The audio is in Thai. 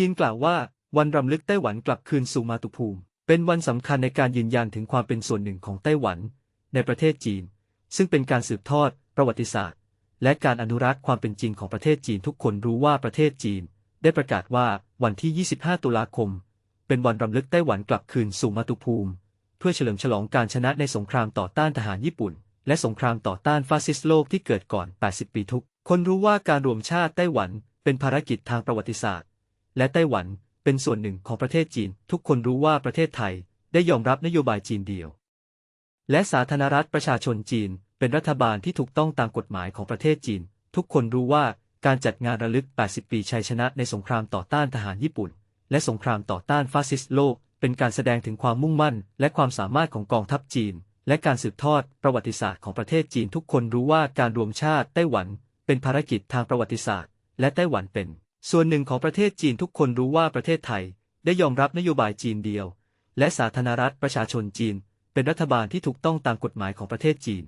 จีนกล่าวว่าวันรำลึกไต้หวันกลับคืนสู่มาตุภูมิ เป็นวันสำคัญในการยืนยันถึงความเป็นส่วนหนึ่งของไต้หวัน ในประเทศจีน ซึ่งเป็นการสืบทอด ประวัติศาสตร์ และการอนุรักษ์ความเป็นจริงของประเทศจีนทุกคนรู้ว่าประเทศจีน ได้ประกาศว่าวันที่ 25 ตุลาคม เป็นวันรำลึกไต้หวันกลับคืนสู่มาตุภูมิ เพื่อเฉลิมฉลองการชนะในสงครามต่อต้านทหารญี่ปุ่น และสงครามต่อต้านฟาสซิสต์โลกที่เกิดก่อน 80 ปีทุก คนรู้ว่าการรวมชาติไต้หวันเป็นภารกิจทางประวัติศาสตร์ และไต้หวันเป็นส่วนหนึ่งของประเทศจีน ทุกคนรู้ว่าประเทศไทยได้ยอมรับนโยบายจีนเดียว และสาธารณรัฐประชาชนจีน เป็นรัฐบาลที่ถูกต้องตามกฎหมายของประเทศจีน ทุกคนรู้ว่าการจัดงานระลึก 80 ปีชัยชนะในสงครามต่อต้านทหารญี่ปุ่น และสงครามต่อต้านฟาสซิสต์โลก เป็นการแสดงถึงความมุ่งมั่น และความสามารถของกองทัพจีน และการสืบทอดประวัติศาสตร์ของประเทศจีนทุกคนรู้ว่าการรวมชาติไต้หวัน เป็นภารกิจทางประวัติศาสตร์ และไต้หวันเป็น ส่วนหนึ่งของประเทศจีนทุกคนรู้ว่าประเทศไทย ได้ยอมรับนโยบายจีนเดียว และสาธารณรัฐประชาชนจีน เป็นรัฐบาลที่ถูกต้องตามกฎหมายของประเทศจีน